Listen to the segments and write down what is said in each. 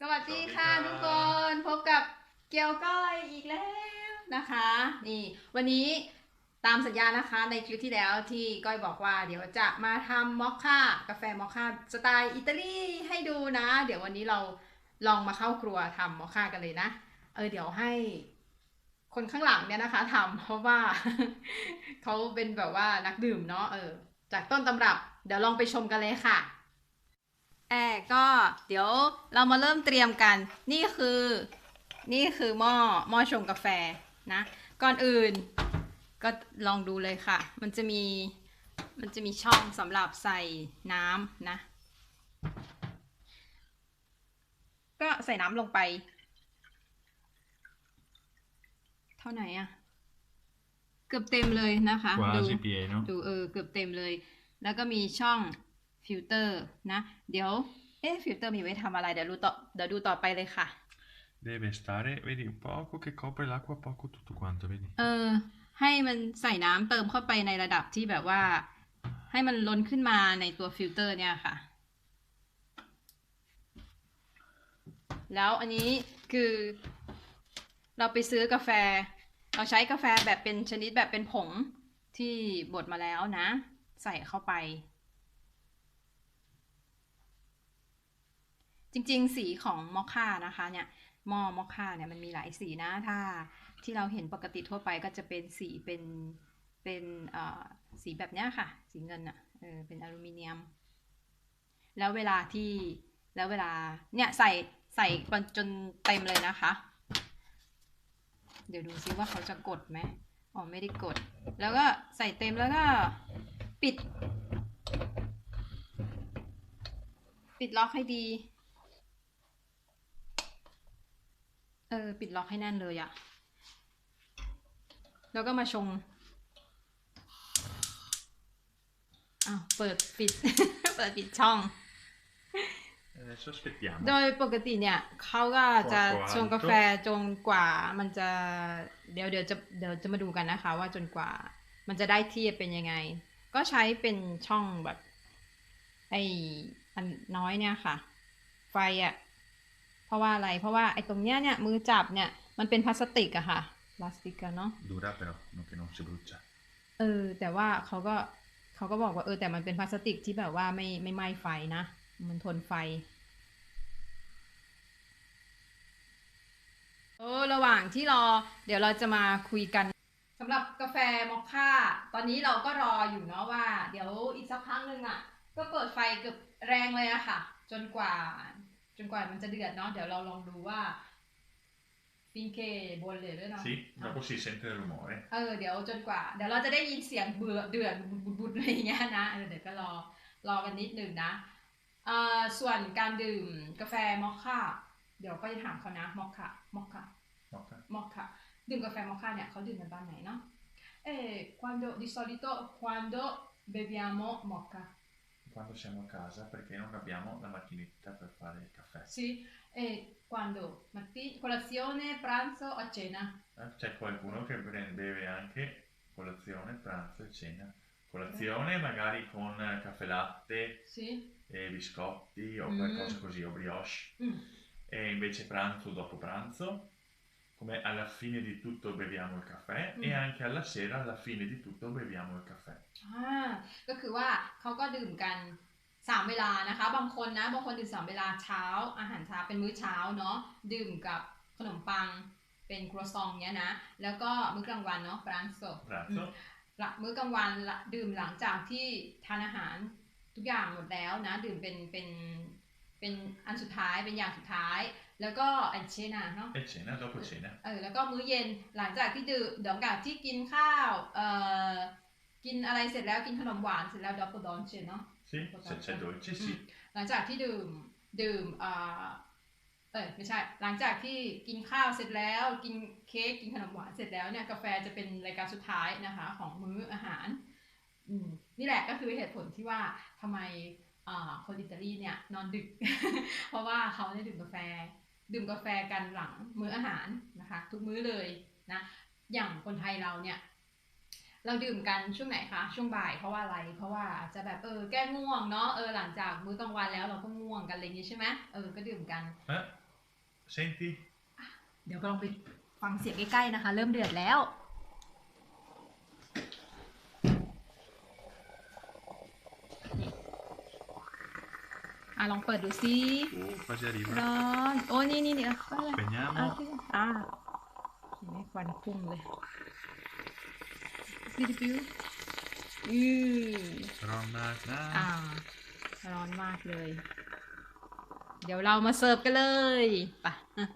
สวัสดีค่ะสวัสดีครับทุกคนพบกับเกียวก้อยอีกแล้วนะคะ นี่ วันนี้ตามสัญญานะคะในคลิปที่แล้วที่ก้อยบอกว่า เดี๋ยวจะมาทำมอคค่ากาแฟมอคค่าสไตล์อิตาลีให้ดูนะ เดี๋ยววันนี้เราลองมาเข้าครัวทำมอคค่ากันเลยนะ เออเดี๋ยวให้คนข้างหลังเนี่ยนะคะทำเพราะว่า เขาเป็นแบบว่านักดื่มเนาะเออจากต้นตำรับ เดี๋ยวลองไปชมกันเลยค่ะ แอร์ก็เดี๋ยวเรามาเริ่มเตรียมกัน นี่คือ นี่คือหม้อหม้อชงกาแฟนะ ก่อนอื่น ก็ลองดูเลยค่ะ มันจะมีมันจะมีช่องสำหรับใส่น้ำนะ ก็ใส่น้ำลงไป เท่าไหนอะเกือบเต็มเลยนะคะ ดู quasi pieno ดูเออเกือบเต็มเลย แล้วก็มีช่อง ฟิลเตอร์นะ เดี๋ยว เอ๊ะฟิลเตอร์มีไว้ทำอะไร เดี๋ยวดูต่อเดี๋ยวดูต่อไปเลยค่ะ deve stare vedi un poco che copre l'acqua poco tutto quanto vedi เออ ให้มันใส่น้ำเติมเข้าไปในระดับที่แบบว่า ให้มันล้นขึ้นมาในตัวฟิลเตอร์เนี่ยค่ะ แล้วอันนี้คือ เราไปซื้อกาแฟ เราใช้กาแฟแบบเป็นชนิดแบบเป็นผงที่บดมาแล้วนะ ใส่เข้าไป จริงๆ สีของมอคค่านะคะเนี่ยหม้อมอคค่าเนี่ยมันมีหลายสีนะถ้าที่เราเห็นปกติทั่วไปก็จะเป็นสีเป็นเป็นสีแบบเนี้ยค่ะ สีเงินอะเออเป็นอลูมิเนียม แล้วเวลาที่แล้วเวลาเนี่ยใส่ใส่จนเต็มเลยนะคะ เดี๋ยวดูซิว่าเขาจะกดไหมอ๋อไม่ได้กด แล้วก็ใส่เต็มแล้วก็ปิด ปิดล็อกให้ดี เออ ปิดล็อกให้แน่นเลยอะแล้วก็มาชงอ้าวเปิดปิด เปิดปิดช่อง adesso aspettiamo โดยปกติเนี่ยเขาก็จะกว่าชงกาแฟจนกว่ามันจะเดี๋ยวเดี๋ยวจะเดี๋ยวจะมาดูกันนะคะ ว่าจนกว่ามันจะได้ที่เป็นยังไง ก็ใช้เป็นช่องแบบไอ้อันน้อยเนี่ยค่ะ ไฟอะ่ะ เพราะว่าอะไร เพราะว่าไอ้ตรงเนี้ยเนี่ยมือจับเนี่ยมันเป็นพลาสติกอะค่ะ พลาสติกอะเนาะ dura però non che non si brucia เออ แต่ว่าเขาก็เขาก็บอกว่าเออแต่มันเป็นพลาสติกที่แบบว่าไม่ไม่ไหม้ไฟนะ มันทนไฟเออระหว่างที่รอ เดี๋ยวเราจะมาคุยกันสำหรับกาแฟมอคค่า ตอนนี้เราก็รออยู่เนาะว่า เดี๋ยวอีกสักพักหนึ่งอะ่ะ ก็เปิดไฟเกือบแรงเลยอะค่ะ จนกว่า จนกว่ามันจะเดือดเนาะเดี๋ยวเราลองดูว่าฟินเคบนเลยด้วยเนาะ sì dopo si sente il rumore เออเดี๋ยวจนกว่า เดี๋ยวเราจะได้ยินเสียงเบื่อเดือดบุดบุดบุดอะไรอย่างเงี้ยนะเออเดี๋ยวก็รอรอกันนิดหนึ่งนะเอ่อส่วนการดื่มกาแฟมอคค่าเดี๋ยวก็จะถามเขานะมอคค่ามอคค่า ok มอคค่าดื่มกาแฟมอคค่าเนี่ยเขาดื่มกันตอนไหนเนาะเออ quando di solito quando beviamo mocha quando siamo a casa perché non abbiamo la macchinetta per fare il caffè. Sì e quando mattina colazione pranzo o cena? Eh, c'è qualcuno che beve anche colazione pranzo e cena. Colazione magari con caffè latte sì. e biscotti o Mm. qualcosa così o brioche. Mm. e invece pranzo dopo pranzo, come alla fine di tutto beviamo il caffè e Mm. anche alla sera alla fine di tutto beviamo il caffè. อ่าก็คือว่าเขาก็ดื่มกันสามเวลานะคะ บางคนนะบางคนดื่มสามเวลาเช้า อาหารเช้าเป็นมื้อเช้าเนาะดื่มกับขนมปังเป็นครัวซองเนี้ยนะ แล้วก็มื้อกลางวันเนาะปรานโซ Pranzo, หลังมื้อกลางวันละดื่มหลังจากที่ทานอาหารทุกอย่างหมดแล้วนะ ดื่มเป็นเป็นเป็นอันสุดท้ายเป็นอย่างสุดท้าย แล้วก็อันเชนาเนาะ e cena dopo cena. เออแล้วก็มื้อเย็นหลังจากที่ดื่มหลังจากที่กินข้าวเอ่อกินอะไรเสร็จแล้วกินขนมหวานเสร็จแล้วดอปเปอร์ดอนเชนเนาะ Sì, se c'è dolce, sì. หลังจากที่ดื่มดื่มอ่าเออไม่ใช่ หลังจากที่กินข้าวเสร็จแล้วกินเค้กกินขนมหวานเสร็จแล้วเนี่ยกาแฟจะเป็นรายการสุดท้ายนะคะ ของมื้ออาหารอืมนี่แหละก็คือเหตุผลที่ว่าทำไมอ่าคนอิตาลีเนี่ยนอนดึก เพราะว่าเขาได้ดื่มกาแฟ ดื่มกาแฟกันหลังมื้ออาหารนะคะ ทุกมื้อเลยนะอย่างคนไทยเราเนี่ยเราดื่มกันช่วงไหนคะช่วงบ่ายเพราะว่าอะไรเพราะว่าอาจจะแบบเออแก้ง่วงเนาะเออหลังจากมื้อกลางวันแล้วเราก็ง่วงกันอะไรอย่างงี้ใช่ไหมเออก็ดื่มกัน Eh? Senti? เดี๋ยวก็ลองไปฟังเสียงใกล้ๆนะคะ เริ่มเดือดแล้วนี่อะ ลองเปิดดูซิ Oh, quasi arriva. ร้อนโอ้นี่นี่นี่อะก็เลย Spegniamo. อะที่อะเห็นไหมควันพุ่งเลยดิดิปิวอือ Ronna. อ่าร้อนมากเลย เดี๋ยวเรามาเสิร์ฟกันเลยไปอะ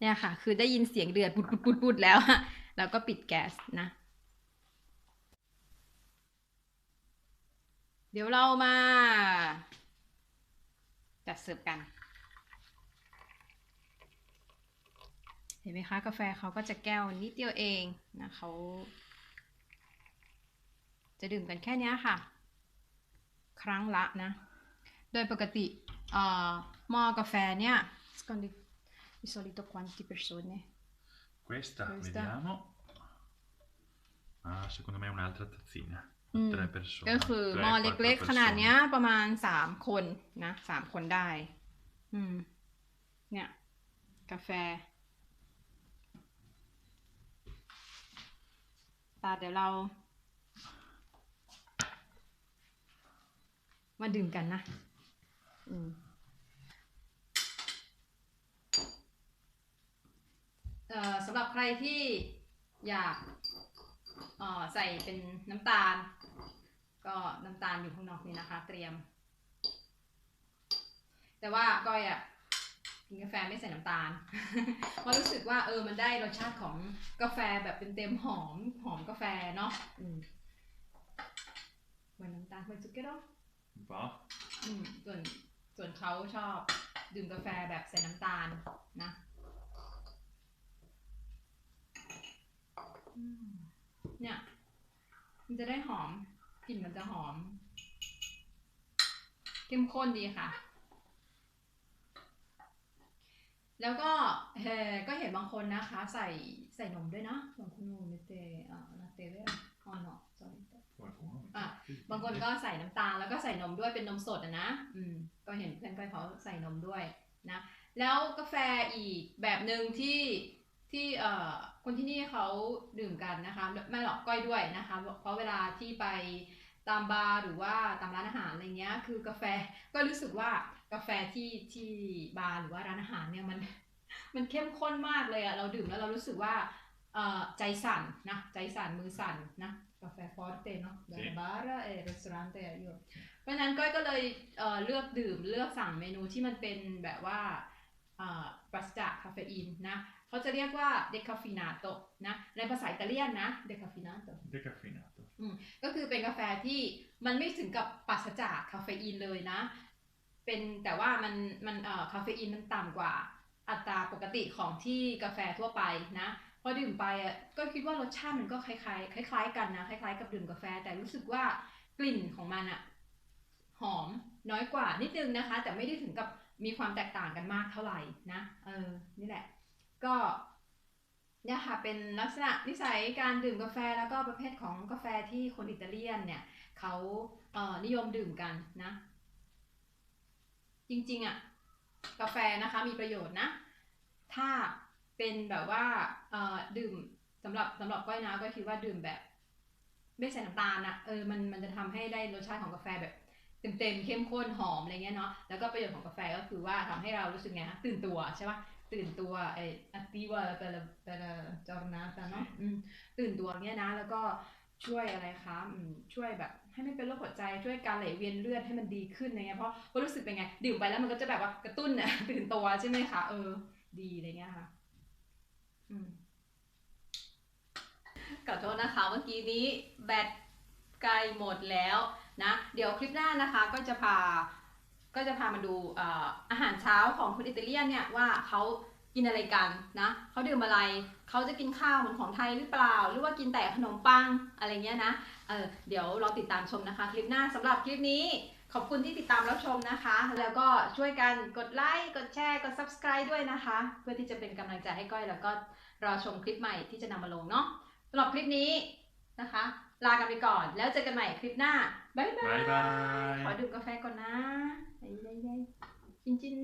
เนี่ยค่ะ คือได้ยินเสียงเดือดปุดปุดปุดปุดแล้ว แล้วก็ปิดแก๊สนะ เดี๋ยวเรามาจัดเสิร์ฟกัน เห็นไหมคะ กาแฟเขาก็จะแก้วนิดเดียวเองนะเขาจะดื่มกันแค่นี้ค่ะ ครั้งละนะ โดยปกติหม้อกาแฟเนี่ย sono di solito quanti persone Questa, Questa. vediamo. Ah, secondo me è un'altra tazzina. Mm. Tre persone. ก็คือ tre, หม้อ quattro เล็กๆ ขนาด persone. เนี้ย ประมาณสามคนนะสามคนได้ อืม เนี่ย กาแฟ ตาเดี๋ยวเรา มาดื่มกันนะ อืม เอ่อ สำหรับใครที่อยากเอ่อใส่เป็นน้ำตาล ก็น้ำตาลอยู่ข้างนอกนี่นะคะ เตรียม แต่ว่าก้อยอะ่ะกินกาแฟไม่ใส่น้ำตาล เพราะรู้สึกว่าเออมันได้รสชาติของกาแฟแบบเต็มๆหอมหอมกาแฟเนาะอืมเหมือนน้ำตาลเหมือนซุกเกอร์เนาะ Va? อืมส่วนส่วนเขาชอบดื่มกาแฟแบบใส่น้ำตาลนะอืม เนี่ย มันจะได้หอมกลิ่นมันจะหอม เข้มข้นดีค่ะ แล้วก็เออก็เห็นบางคนนะคะ ใส่ใส่นมด้วยนะบางคนนมเนเตอ่าลาเต้ด้วยอ๋อเนาะ sorry Qualcuno? Ah, Sì, บางคนก็ใส่น้ำตาลแล้วก็ใส่นมด้วยเป็นนมสดอะนะ อืม ก็เห็นเพื่อนก้อยเขาใส่นมด้วยนะ แล้วกาแฟอีกแบบหนึ่งที่ ที่เอ่อคนที่นี่เขาดื่มกันนะคะไม่หรอกก้อยด้วยนะคะ เพราะเวลาที่ไปตามบาร์หรือว่าตามร้านอาหารอะไรเงี้ยคือกาแฟก็รู้สึกว่ากาแฟที่ที่บาร์หรือว่าร้านอาหารเนี่ยมันมันเข้มข้นมากเลยอะเราดื่มแล้วเรารู้สึกว่าเอ่อใจสั่นนะใจสั่นมือสั่นนะกาแฟฟอร์เตเนาะจริงบาร์เอรีสอร์ทอยู่เพราะฉะนั้นก้อยก็เลยเอ่อเลือกดื่มเลือกสั่งเมนูที่มันเป็นแบบว่าเอ่อปราศจากคาเฟอีนนะ เขาจะเรียกว่าเดคาฟินาโตนะในภาษาอิตาเลียนนะเดคาฟินาโต Decaffeinato. ก็คือเป็นกาแฟที่มันไม่ถึงกับปราศจากคาเฟอีนเลยนะ เป็นแต่ว่ามันมันเอ่อคาเฟอีนมันต่ำกว่าอัตราปกติของที่กาแฟทั่วไปนะพอดื่มไปอะก็คิดว่ารสชาติมันก็คล้ายๆคล้าย ๆ กันนะคล้าย ๆ กับดื่มกาแฟ แต่รู้สึกว่ากลิ่นของมันอะหอมน้อยกว่านิดนึงนะคะ แต่ไม่ได้ถึงกับมีความแตกต่างกันมากเท่าไหร่นะเออนี่แหละ ก็เนี่ยค่ะเป็นลักษณะนิสัยการดื่มกาแฟแล้วก็ประเภทของกาแฟที่คนอิตาเลียนเนี่ยเขาเออนิยมดื่มกันนะ จริงๆอะ่ะกาแฟนะคะมีประโยชน์นะ ถ้าเป็นแบบว่าเออดื่มสำหรับสำหรับก้อยนะก็คิดว่าดื่มแบบ ไม่ใส่น้ำตาลอะเออมันมันจะทำให้ได้รสชาติของกาแฟแบบเต็มๆเข้มข้นหอมอะไรเงี้ยเนาะแล้วก็ประโยชน์ของกาแฟก็คือว่าทำให้เรารู้สึกไงฮะตื่นตัวใช่ปะ ตื่นตัวไอ้ attiva per la per la giornata เนาะอืมตื่นตัวเนี้ยนะ แล้วก็ช่วยอะไรคะอืมช่วยแบบให้ไม่เป็นโรคหัวใจช่วยการไหลเวียนเลือดให้มันดีขึ้นอะไรเงี้ยเพราะก็รู้สึกเป็นไงดื่มไปแล้วมันก็จะแบบว่ากระตุ้นน่ะตื่นตัวใช่ไหมคะเออ ดีอะไรเงี้ยค่ะ อืมขอโทษนะคะเมื่อกี้นี้แบตใกล้หมดแล้วนะ เดี๋ยวคลิปหน้านะคะก็จะพา ก็จะพามาดูอาหารเช้าของคนอิตาเลียนเนี่ยว่าเขากินอะไรกันนะเขาดื่มอะไรเขาจะกินข้าวเหมือนของไทยหรือเปล่า หรือว่ากินแต่ขนมปังอะไรเงี้ยนะเออเดี๋ยวเราติดตามชมนะคะ คลิปหน้าสำหรับคลิปนี้ ขอบคุณที่ติดตามรับชมนะคะ แล้วก็ช่วยกันกดไลค์กดแชร์กด subscribe ด้วยนะคะ เพื่อที่จะเป็นกำลังใจให้ก้อยแล้วก็รอชมคลิปใหม่ที่จะนำมาลงเนาะสำหรับคลิปนี้นะคะ ลากันไปก่อน แล้วเจอกันใหม่คลิปหน้า บ๊ายบาย บ๊ายบาย ขอดื่มกาแฟก่อนนะได้ได้ได้จินจิน